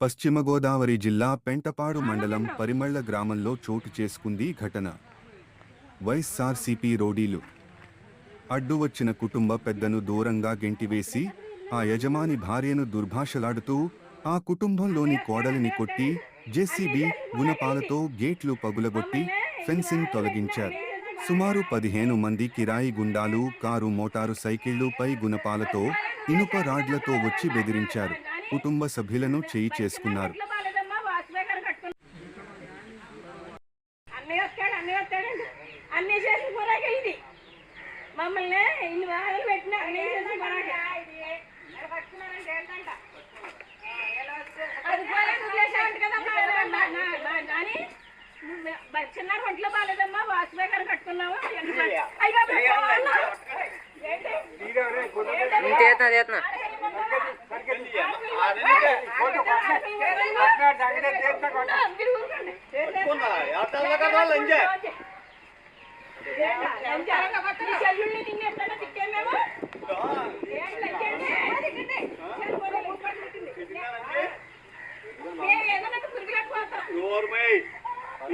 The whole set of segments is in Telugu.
పశ్చిమ గోదావరి జిల్లా పెంటపాడు మండలం పరిమళ్ళ గ్రామంలో చోటు చేసుకుంది ఘటన. వైఎస్ఆర్సీపీ రోడీలు. అడ్డు వచ్చిన కుటుంబ పెద్దను దూరంగా గెంటివేసి ఆ యజమాని భార్యను దుర్భాషలాడుతూ ఆ కుటుంబంలోని కోడలిని కొట్టి జెసిబి గుణపాలతో గేట్లు పగులగొట్టి ఫెన్సింగ్ తొలగించారు. సుమారు పదిహేను మంది కిరాయి గుండాలు కారు మోటారు సైకిళ్ళుపై గుణపాలతో ఇనుప రాడ్లతో వచ్చి బెదిరించారు. కుటుంబ సభ్యులను చేయి చేసుకున్నారు ఇంట్లో బాలేదమ్మా వాచ్మేకర్ కట్టుకున్నా అన్నీ వస్తాడు అన్నీ వస్తాడండి అన్నీ చేసి పోరాక ఇది మమ్మల్ని ఇన్ని బాధలు పెట్టిన అన్నీ చేసి పోరాక అది పోలే నువ్వు చేసావంట కదమ్మా నా- నా- నా- నాని నువ్వు బ- చిన్నాడు ఒంట్లో బాలేదమ్మా వాచ్మేకర్ కట్టుకున్నావు అయ్యో ఏంటి చేస్తున్నా చేస్తున్నా మీరు ఊరుకోండి. ఈ చెల్లుల్ని నిన్ను ఎప్పుడైనా తిట్టామేమో? ఏంటి లంచండి? చెల్లుని ఊరుకోండి తిట్టింది. మేము ఏదైనా పురుగు కట్టుకోతాం. నోర్మై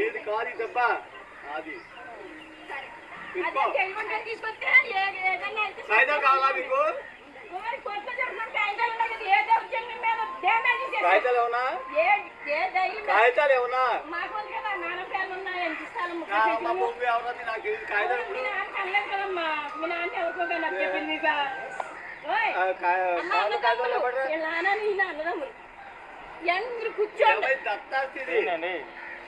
ఇది కాదు దెబ్బ అది కాగితాలు కావాలా మీకు? కాగితాలు ఏమన్నా? కాగితాలు ఏమన్నా? కూర్చోండి. దత్తాస్తిది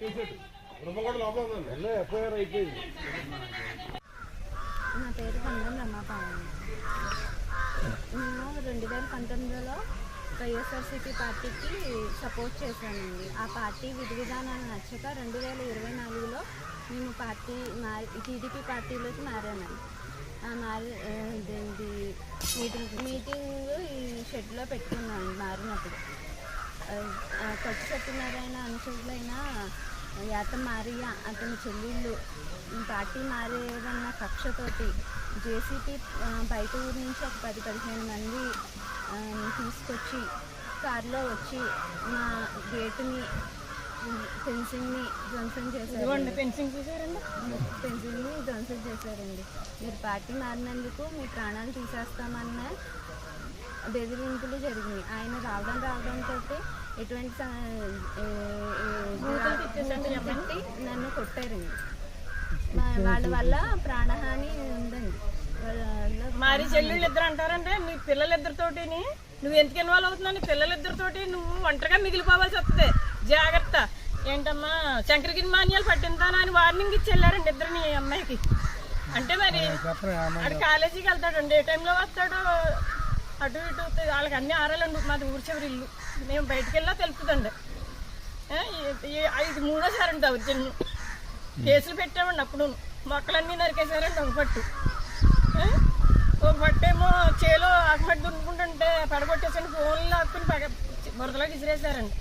నా పేరు కందం రమాపావని నేను రెండు వేల పంతొమ్మిదిలో వైఎస్ఆర్సీపీ పార్టీకి సపోర్ట్ చేశానండి ఆ పార్టీ విధి విధానాలు నచ్చక రెండు వేల ఇరవై నాలుగులో మేము పార్టీ మారి టీడీపీ పార్టీలోకి మారామండి మారి మీటింగ్ మీటింగ్ ఈ షెడ్లో పెట్టుకున్నాను మారినప్పుడు కొత్త సత్యనారాయణ అనుచరులైన యాత మారియా అతని చెల్లెళ్ళు. పార్టీ మారేదన్న కక్షతోటి జేసీపీ బయట ఊరు నుంచి ఒక పది పదిహేను మంది తీసుకొచ్చి కారులో వచ్చి మా గేటుని ఫెన్సింగ్ని ధ్వంసం చేశారు పెన్సింగ్ చూసారండి ఫెన్సింగ్ని ధ్వంసం చేశారండి. మీరు పార్టీ మారినందుకు మీ ప్రాణాలు తీసేస్తామన్న బెదిరింపులు జరిగినాయి. ఆయన రావడం రావడంతో ఎటువంటి తిట్టి నన్ను కొట్టారండి మా- వాళ్ళ వల్ల ప్రాణహాని ఉందండి. మరి చెల్లెళ్ళు ఇద్దరు అంటారంటే మీ పిల్లలిద్దరితోటిని నువ్వు ఎందుకు ఇన్వాల్వ్ అవుతున్నావు? నీ పిల్లలిద్దరితోటి నువ్వు ఒంటరిగా మిగిలిపోవాల్సి వస్తుంది. జాగ్రత్త. ఏంటమ్మా శంకరగిరి మాన్యాలు పట్టిందానా అని వార్నింగ్ ఇచ్చి వెళ్ళారండి ఇద్దరు నీ అమ్మాయికి. అంటే మరి ఆడు కాలేజీకి వెళ్తాడండి ఏ టైంలో వస్తాడో అటు ఇటు వాళ్ళకి అన్ని ఆరాలండి మాది ఊరి చివరి ఇల్లు. మేము బయటికి వెళ్ళా ఈ- ఇది మూడోసారి అండి దౌర్జన్యం కేసులు పెట్టామండి అప్పుడు. మొక్కలన్నీ నరికేసారండి ఒక పట్టు? ఒక పట్టేమో చేలో ఆకుమట్టి దున్నుకుంటుంటే పడగొట్టేసండి ఫోన్లు లాక్కుని పగ బురదలోకి విసిరేసారండి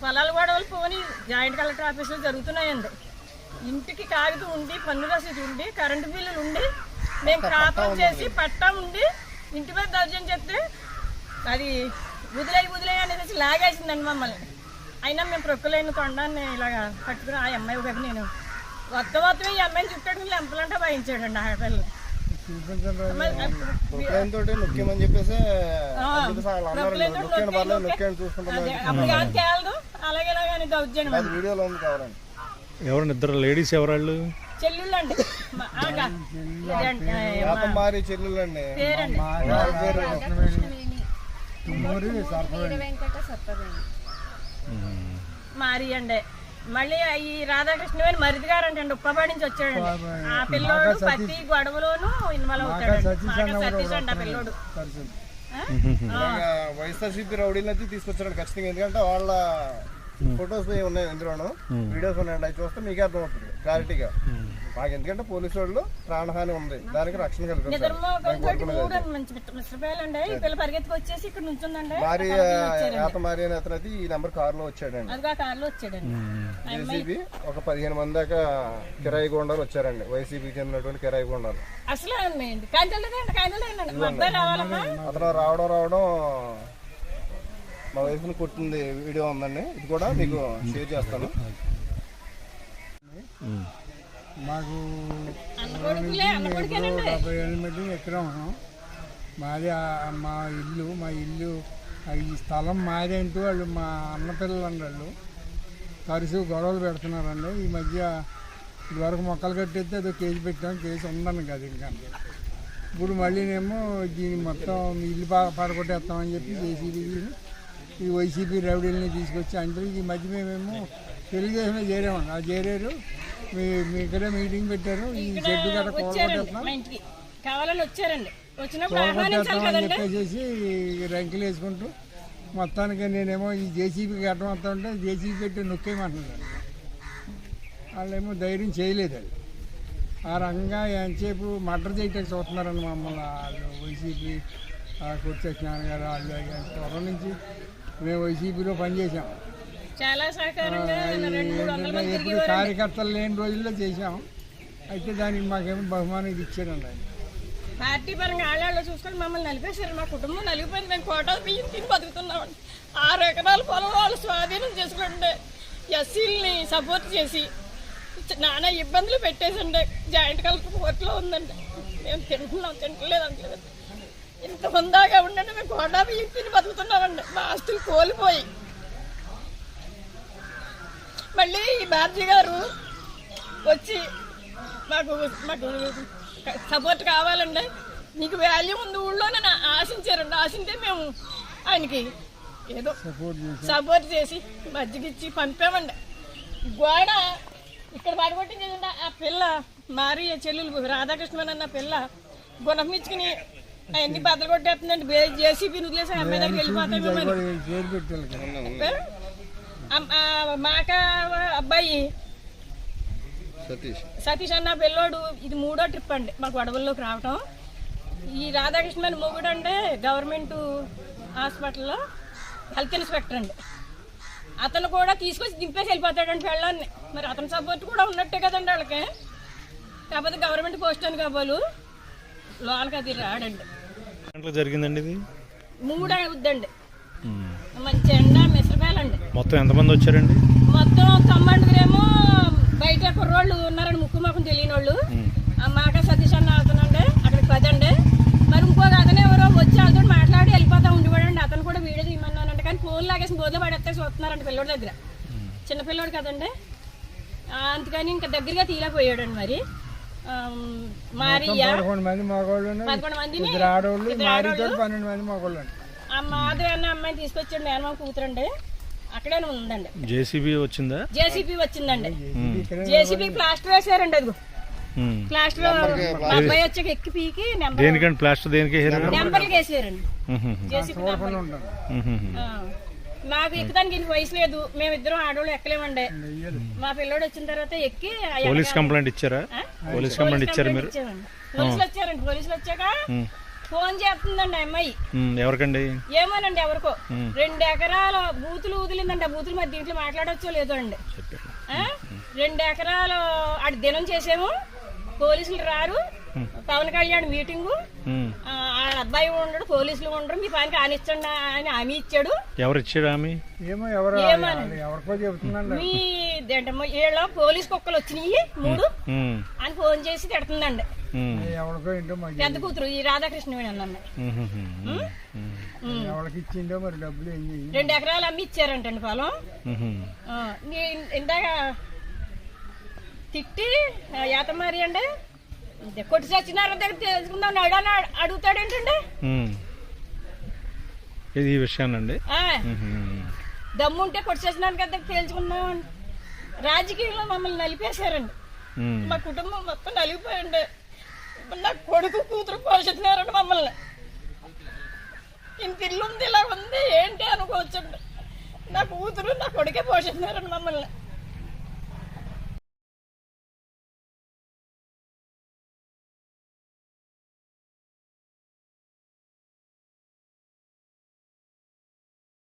పొలాల గొడవలు పోని జాయింట్ కలెక్టర్ ఆఫీసులో జరుగుతున్నాయండి. ఇంటికి కాగితం ఉండి పన్ను రసీదు ఉండి కరెంటు బిల్లులు ఉండి మేము కాపం చేసి పట్టా ఉండి ఇంటి మీద దర్శనం చేస్తే అది వదిలే వదిలే అనేది లాగేసిందండి మమ్మల్ని. అయినా మేము ప్రొక్కలేని కొండాన్ని ఇలాగ పట్టుకుని ఆ అమ్మాయి ఒకటి నేను వద్ద వద్ద ఈ అమ్మాయిని చుట్టాడు లెంపలంటే వాయించాడండి తోటి నొక్కేమని చెప్పేసి కాదు ఎవరు ఇద్దరు లేడీస్ ఎవరాళ్ళు? చెల్లుళ్ళు అండి శాతం మారి చెల్లెలండి. రాధాకృష్ణవేణి మారి అండి మళ్ళీ ఈ రాధాకృష్ణ గారు మరిది గారు అంటే ఉప్పపాడి నుంచి వచ్చాడండి. ఆ పిల్లోడు ప్రతి గొడవలోనూ ఇన్వాల్వ్ అవుతాడు సతీష్ అండి ఆ పిల్లోడు. వైఎస్ఆర్సీపీ రౌడీలు అయితే తీసుకొచ్చాడు ఖచ్చితంగా. ఎందుకంటే వాళ్ళ ఫొటోస్ ఉన్నాయి ఇందులోను. వీడియోస్ ఉన్నాయండి. అవి చూస్తే మీకే అర్థమవుతుంది. క్లారిటీగా మాకు ఎందుకంటే పోలీసు వాళ్ళు ప్రాణహాని ఉంది. దానికి రక్షణ నుంచుందండి. మారి ఏత మారి అతను అయితే ఈ నెంబర్ కారులో వచ్చాడండి. అదిగా కారులో వచ్చాడండి. వైసీపీ ఒక పదిహేను మంది దాకా కిరాయి గోండాలు వచ్చారండి. వైసీపీకి చెందినటువంటి కిరాయి గోండాలు. అతను రావడం రావడం మా వైఫ్ని కొట్టింది వీడియో ఉందండి. ఇది కూడా మీకు షేర్ చేస్తాను. మాకు డెబ్బై ఎనిమిది ఎకరం మాది మా ఇల్లు మా ఇల్లు ఈ స్థలం మాదేంటూ వాళ్ళు మా అన్నపిల్లలు అండి వాళ్ళు. తరచు గొడవలు పెడుతున్నారండి. ఈ మధ్య ఇదివరకు మొక్కలు కట్టేస్తే అదో కేజీ పెట్టాం కేజీ ఉందని కదా ఇంకా. ఇప్పుడు మళ్ళీనేమో దీన్ని మొత్తం ఇల్లు బాగా పడగొట్టేస్తామని చెప్పి జేసీబీ ఈ వైసీపీ రౌడీలని తీసుకొచ్చి అందరూ ఈ మధ్య మేమేమో తెలుగుదేశంలో చేరామండి. ఆ చేరారు. మీ మీ ఇక్కడే మీటింగ్ పెట్టారు. ఈ గట్ట వచ్చారండి కూడగొట్టేస్తున్నాం మా ఇంటికి. కావాలని వచ్చారండి. వచ్చినప్పుడు ఆహ్వానించాలి కూడగొట్టేస్తామని కదండి చెప్పేసి రంకులు వేసుకుంటూ మొత్తానికి నేనేమో ఈ జేసీబీ కట్టడం వస్తా ఉంటే జేసీబీ పెట్టి నొక్కేయమంటున్నారు. వాళ్ళేమో ధైర్యం చేయలేదు అది. ఆ రకంగా ఎంతసేపు మర్డర్ చేయటానికి చూస్తున్నారండి మమ్మల్ని వాళ్ళు. వైసీపీ కొట్టేసినారు గారు వాళ్ళు. త్వర నుంచి మేము వైసీపీలో పనిచేసాం చాలా సహకారంగా రెండు మూడు వందల మంది ఎప్పుడు కార్యకర్తలు లేని రోజుల్లో చేసాం అయితే దానికి మాకేమో బహుమానం ఇది ఇచ్చారండి ఆయన. పార్టీ పరంగా ఆళ్ళాళ్ళు చూసుకొని మమ్మల్ని నలిపేశారు. మా కుటుంబం నలిగిపోయింది. మేము కోటలు బియ్యం తిని బతుకుతున్నామండి. ఆరు ఎకరాల పొలం వాళ్ళు స్వాధీనం చేసుకుంటే ఎస్సీలని సపోర్ట్ చేసి నానా ఇబ్బందులు పెట్టేసండి. జాయింట్ కలెక్టర్ కోర్టులో ఉందండి. మేము తింటున్నాం తింటలేదు అంటలేదు ఇంత హుందాగా ఉండండి. మేము కోటా బియ్యం తిని బతుకుతున్నామండి. మా ఆస్తులు కోల్పోయి మళ్ళీ ఈ బాబ్జీ గారు వచ్చి మాకు మాకు సపోర్ట్ కావాలండి. మీకు వాల్యూ ఉంది ఊళ్ళోనే నా- ఆశించారండి ఆశింటే మేము ఆయనకి ఏదో సపోర్ట్ చేసి మజ్జిగిచ్చి పంపామండి. గోడ ఇక్కడ పడగొట్టిందండి ఆ పిల్ల మారి చెల్లెలు రాధాకృష్ణన్ అన్న పిల్ల గుణమిచ్చుకుని అవన్నీ బద్దలు కొట్టేస్తుందండి. జేసీబీ వదిలేసి అమ్మాయి దగ్గరికి వెళ్ళిపోతాయి మాక అబ్బాయి సతీష్ సతీష్ అన్న పిల్లోడు ఇది మూడో ట్రిప్ అండి మా గొడవల్లోకి రావటం ఈ రాధాకృష్ణన్ మొగుడు అంటే గవర్నమెంట్ హాస్పిటల్లో హెల్త్ ఇన్స్పెక్టర్ అండి అతను కూడా తీసుకొచ్చి దింపేసి వెళ్ళిపోతాడండి పెళ్ళాన్ని. మరి అతని సపోర్ట్ కూడా ఉన్నట్టే కదండి వాళ్ళకి కాకపోతే గవర్నమెంట్ పోస్ట్ అని కాబోలు లోనకి అది రాడండి. జరిగిందండి ఇది? మూడు అవుద్దండి మంచి ఎండ మొత్తం ఎంతమంది వచ్చారండి? మొత్తం తమ్మండుగురేమో బయట కుర్రోళ్ళు ఉన్నారని ముక్కు ముఖం తెలియని వాళ్ళు ఆ మాట సతీష్ అన్న అవుతానండి అక్కడికి పదండి. మరి ఇంకోటి అతను ఎవరో వచ్చి వాళ్ళతో మాట్లాడి వెళ్ళిపోతా ఉండిపోడండి. అతను కూడా వీడియో తీయమన్నానంటే. కానీ ఫోన్ లాగేసి బోధలో పడేస్తే చూస్తున్నారండి పిల్లోడి దగ్గర. చిన్న పిల్లోడు కదండి. అందుకని ఇంకా దగ్గరగా తీయలేకపోయాడండి మరి. ఆ, మారియా పదకొండు మంది మగవాళ్ళు ఆడవాళ్ళు పన్నెండు మంది మగవాళ్ళు మాధవి అన్న అమ్మాయిని తీసుకొచ్చాడు మేనమామ కూతురండి. అక్కడే ఉందండి. జేసీబీ వచ్చిందా? జేసీపీ వచ్చిందండి. జేసీబీ ప్లాస్టర్ వేసారండి అది. ప్లాస్టర్ మా అబ్బాయి వచ్చాక ఎక్కి పీకి నెంబర్ దేనికండి? ప్లాస్టర్ దేనికి వేసారు వేసారండి. జేసీబీ. నాకు ఎక్కడానికి ఇంక వయసు లేదు. మేమిద్దరం ఆడవాళ్ళు ఎక్కలేమండి. మా పిల్లోడు వచ్చిన తర్వాత ఎక్కి ఆ పోలీస్ కంప్లైంట్ ఇచ్చారా? పోలీస్ కంప్లైంట్ ఇచ్చారు మీరు. పోలీసులు వచ్చారండి. పోలీసులు వచ్చాక. ఫోన్ చేస్తుందండి అమ్మాయి. ఎవరికండి? ఏమోనండి ఎవరికో. రెండు ఎకరాల బూతులు వదిలిందండి ఆ బూతులు మరి దీంట్లో మాట్లాడొచ్చో లేదో అండి? రెండు ఎకరాలు అటు దినం చేసాము పోలీసులు రారు. పవన్ కళ్యాణ్ మీటింగు. ఆ అబ్బాయి ఉండడు పోలీసులు ఉండరు మీ పనికి ఆనిచ్చండి అని హామీ ఇచ్చాడు. ఎవరు ఇచ్చాడు ఆమె ఏమో ఎవరు ఏమోనండి. ఎవరికో చెబుతుందండి మీ ఏంటమ్మా వీళ్ళ పోలీస్ కుక్కలు వచ్చినాయి మూడు. అని ఫోన్ చేసి తిడుతుందండి. ఎవరికో ఏంటో పెద్ద కూతురు ఈ రాధాకృష్ణ ఎవరికి ఇచ్చిండో మరి డబ్బులు రెండు ఎకరాలు అమ్మి ఇచ్చారంటండి పొలం. ఉమ్, ఆ, నీ- ఇందాక తిట్టి ఏతమారి అండి. కొట్టి సత్యనారాయణ దగ్గర తెలుసుకుందాం అడని అడుగుతాడు ఏంటండి. ఇది ఈ విషయానండి ఉమ్, దమ్ముంటే కొట్టి దగ్గర తేల్చుకుందాం అండి. రాజకీయంలో మమ్మల్ని నలిపేశారండి. మా కుటుంబం మొత్తం నలిగిపోయింది. ఇప్పుడు నా కొడుకు కూతురు పోషిస్తున్నారండి మమ్మల్ని. ఇంత ఇల్లు ఉంది ఇలా ఉంది ఏంటి అనుకోవచ్చండి. నా కూతురు నా కొడుకే పోషిస్తున్నారండి మమ్మల్ని.